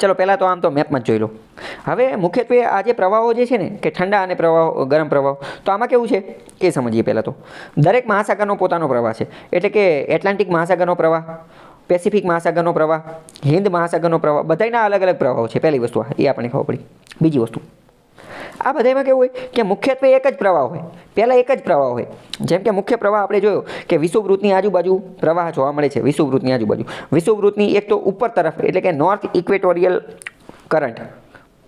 ચલો, પહેલાં તો આમ તો મેપમાં જ જોઈ લો. હવે મુખ્યત્વે આ જે પ્રવાહો જે છે ને, કે ઠંડા અને પ્રવાહો ગરમ પ્રવાહો, તો આમાં કેવું છે? એ સમજીએ પહેલાં તો. દરેક મહાસાગરનો પોતાનો પ્રવાહ છે. એટલે કે એટલાન્ટિક મહાસાગરનો પ્રવાહ પેસિફિક મહાસાગરનો પ્રવાહ હિન્દ મહાસાગરનો પ્રવાહ બધાના અલગ અલગ પ્રવાહો છે. પહેલી વસ્તુ આ, એ આપણને ખબર પડી. બીજી વસ્તુ આ બધામાં કેવું હોય કે મુખ્યત્વે એક જ પ્રવાહ હોય. પહેલાં એક જ પ્રવાહ હોય. જેમ કે મુખ્ય પ્રવાહ આપણે જોયો કે વિષુવવૃત્તની આજુબાજુ પ્રવાહ જોવા મળે છે, વિષુવવૃત્તની આજુબાજુ. વિષુવવૃત્તની એક તો ઉપર તરફ, એટલે કે નોર્થ ઇક્વેટોરિયલ કરંટ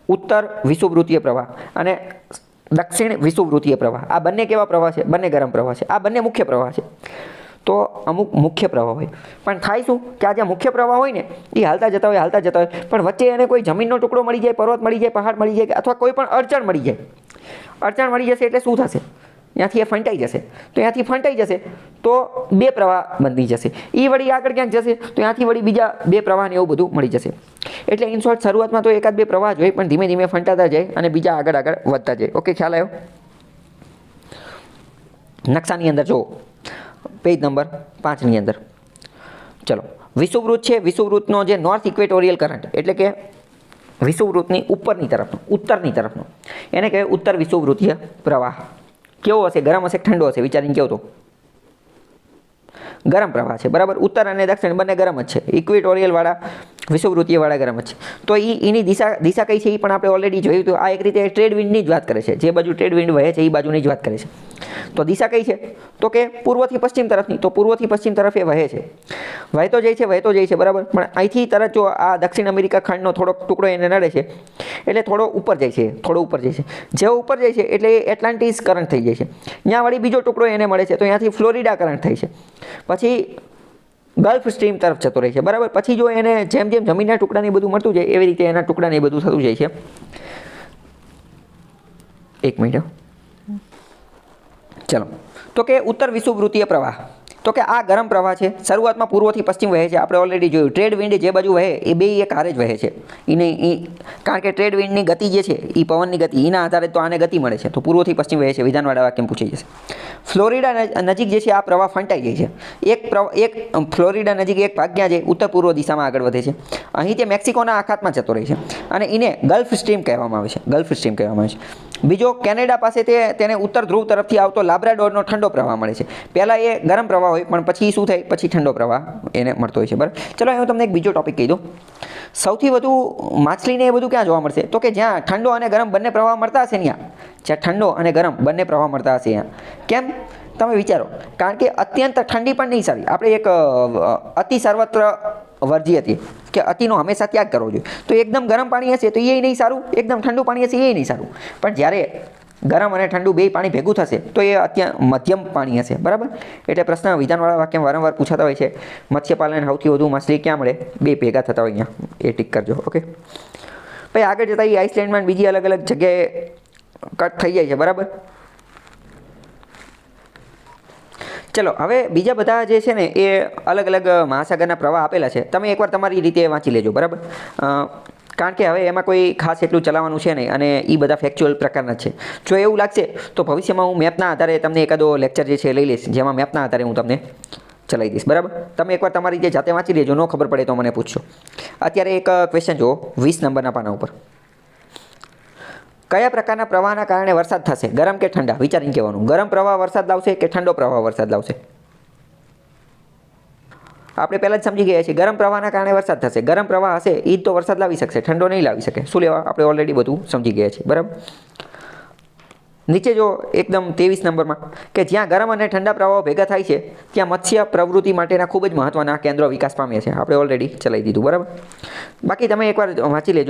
ઉત્તર વિષુવવૃત્તીય પ્રવાહ અને દક્ષિણ વિષુવવૃત્તીય પ્રવાહ. આ બંને કેવા પ્રવાહ છે? બંને ગરમ પ્રવાહ છે. આ બંને મુખ્ય પ્રવાહ છે. તો અમુક મુખ્ય પ્રવાહ હોય. પણ થાય શું? કે આ જે મુખ્ય પ્રવાહ હોય ને, એ હાલતા જતા હોય, હાલતા જતા હોય. પણ વચ્ચે એને કોઈ જમીનનો ટુકડો મળી જાય, પર્વત મળી જાય, પહાડ મળી જાય અથવા કોઈ પણ અડચણ મળી જાય. અડચણ મળી જશે એટલે શું થશે? ત્યાંથી એ ફંટાઈ જશે. તો ત્યાંથી ફંટાઈ જશે, તો બે પ્રવાહ બંધી જશે. એ વળી આગળ ક્યાંક જશે, તો ત્યાંથી વળી બીજા બે પ્રવાહને એવું બધું મળી જશે. એટલે ઇન શોર્ટ શરૂઆતમાં તો એકાદ બે પ્રવાહ જ હોય, પણ ધીમે ધીમે ફંટાતા જાય અને બીજા આગળ આગળ વધતા જાય. ઓકે, ખ્યાલ આવ્યો? નકશાની અંદર જુઓ. પેજ નંબર પાંચની અંદર. ચલો વિષુવવૃત છે વિષુવવૃતનો જે નોર્થ ઇક્વેટોરિયલ કરંટ એટલે કે વિષુવવૃતની ઉપરની તરફનો, ઉત્તરની તરફનો. એને કહેવાય ઉત્તર વિષુવવૃત્તીય પ્રવાહ. કેવો હશે? ગરમ હશે ઠંડો હશે? વિચારીને કહો તો. ગરમ પ્રવાહ છે, બરાબર? ઉત્તર અને દક્ષિણ બંને ગરમ જ છે. ઇક્વેટોરિયલ વાળા ગ્રહ છે તો એ એની દિશા દિશા કઈ છે એ પણ આપણે ઓલરેડી જોયું હતું. આ એક રીતે ટ્રેડ વિન્ડની જ વાત કરે છે. જે બાજુ ટ્રેડ વિન્ડ વહે છે એ બાજુની જ વાત કરે છે. તો દિશા કઈ છે? તો કે પૂર્વથી પશ્ચિમ તરફની. તો પૂર્વથી પશ્ચિમ તરફ એ વહે છે. વહેતો જાય છે વહેતો જાય છે, બરાબર? પણ અહીંથી તરત જો આ દક્ષિણ અમેરિકા ખંડનો થોડોક ટુકડો એને નડે છે, એટલે થોડો ઉપર જાય છે, થોડો ઉપર જાય છે. જેવો ઉપર જાય છે, એટલે એ એટલાન્ટિસ કરંટ થઈ જાય છે. ત્યાં વળી બીજો ટુકડો એને મળે છે. તો ત્યાંથી ફ્લોરિડા કરંટ થાય છે. પછી ગલ્ફ સ્ટ્રીમ તરફ જતો રહે છે. બરાબર? પછી જો એને જેમ જેમ જમીનના ટુકડાને બધું મળતું જાય, એવી રીતે એના ટુકડાને બધું થતું જાય છે. એક મિનિટ ચલો. તો કે ઉત્તર વિષુવવૃત્તીય પ્રવાહ. તો કે આ ગરમ પ્રવાહ છે, શરૂઆતમાં પૂર્વથી પશ્ચિમ વહે છે. આપણે ઓલરેડી જોયું. ટ્રેડ વિન્ડ જે બાજુ વહે, એ બે એક હારે જ વહે છે. એને એ કારણ કે ટ્રેડ વિન્ડની ગતિ જે છે એ પવનની ગતિ એના આધારે તો આને ગતિ મળે છે. તો પૂર્વથી પશ્ચિમ વહે છે. વિધાનવાળા વાક્યમ પૂછી જશે. ફ્લોરિડા નજીક જે છે, આ પ્રવાહ ફંટાઈ જાય છે. એક એક ફ્લોરિડા નજીક એક ભાગ ક્યાં છે ઉત્તર પૂર્વ દિશામાં આગળ વધે છે. અહીં તે મેક્સિકોના આખાતમાં જતો રહે છે. અને એને ગલ્ફ સ્ટ્રીમ કહેવામાં આવે છે. ગલ્ફ સ્ટ્રીમ કહેવામાં આવે છે. બીજો કેનેડા પાસે તેને ઉત્તર ધ્રુવ તરફથી આવતો લાબ્રાડોરનો ઠંડો પ્રવાહ મળે છે. પહેલાં એ ગરમ પ્રવાહ હોય, પણ પછી શું થાય? પછી ઠંડો પ્રવાહ એને મળતો હોય છે. બરાબર? ચલો હું તમને એક બીજો ટોપિક કહી દઉં. સૌથી વધુ માછલીને એ બધું ક્યાં જોવા મળશે? તો કે જ્યાં ઠંડો અને ગરમ બંને પ્રવાહ મળતા હશે ત્યાં જ્યાં ઠંડો અને ગરમ બંને પ્રવાહ મળતા હશે ત્યાં કેમ? તમે વિચારો, કારણ કે અત્યંત ઠંડી પણ નહીં સારી. આપણે એક અતિ સર્વત્ર વર્જી હતી. કે અતિનો હંમેશા ત્યાગ કરવો જોઈએ. તો એકદમ ગરમ પાણી હશે તો એ નહીં સારું, એકદમ ઠંડુ પાણી હશે એ નહીં સારું. પણ જ્યારે ગરમ અને ઠંડુ બે પાણી ભેગું થશે તો એ અત્યંત મધ્યમ પાણી હશે, બરાબર? એટલે પ્રશ્ન વિધાનવાળા વાક્ય વારંવાર પૂછાતા હોય છે, મત્સ્યપાલન સૌથી વધુ માછલી ક્યાં મળે? બે ભેગા થતા હોય અહીંયા. એ ટીક કરજો, ઓકે? પછી આગળ જતાં એ આઇસલેન્ડમાં બીજી અલગ અલગ જગ્યાએ કટ થઈ જાય છે, બરાબર? ચલો, હવે બીજા બધા જે છે ને, એ અલગ અલગ મહાસાગરના પ્રવાહ આપેલા છે. તમે એકવાર તમારી રીતે વાંચી લેજો, બરાબર? કારણ કે હવે એમાં કોઈ ખાસ એટલું ચલાવવાનું છે નહીં અને એ બધા ફેક્ચ્યુઅલ પ્રકારના છે. જો એવું લાગશે, તો ભવિષ્યમાં હું મેપના આધારે તમને એકાદો લેક્ચર જે છે લઈ લઈશ, જેમાં મેપના આધારે હું તમને ચલાવી દઈશ, બરાબર? તમે એકવાર તમારી રીતે જાતે વાંચી લેજો, ન ખબર પડે તો મને પૂછશો અત્યારે એક ક્વેશ્ચન જુઓ, વીસ નંબરના પાના ઉપર. કયા પ્રકારના પ્રવાહના કારણે વરસાદ થશે? ગરમ કે ઠંડા? વિચારીને કહેવાનું. ગરમ પ્રવાહ વરસાદ લાવશે કે ઠંડો પ્રવાહ વરસાદ લાવશે? આપણે પહેલાં જ સમજી ગયા છીએ, ગરમ પ્રવાહના કારણે વરસાદ થશે. ગરમ પ્રવાહ હશે એ જ તો વરસાદ લાવી શકશે. ઠંડો નહીં લાવી શકે. શું લેવા? આપણે ઓલરેડી બધું સમજી ગયા છીએ. બરાબર? નીચે જો એકદમ ત્રેવીસ નંબરમાં કે જ્યાં ગરમ અને ઠંડા પ્રવાહો ભેગા થાય છે, ત્યાં મત્સ્ય પ્રવૃત્તિ માટેના ખૂબ જ મહત્ત્વના કેન્દ્રો વિકાસ પામ્યા છે. આપણે ઓલરેડી ચલાવી દીધું. બરાબર? બાકી તમે એકવાર વાંચી લેજો.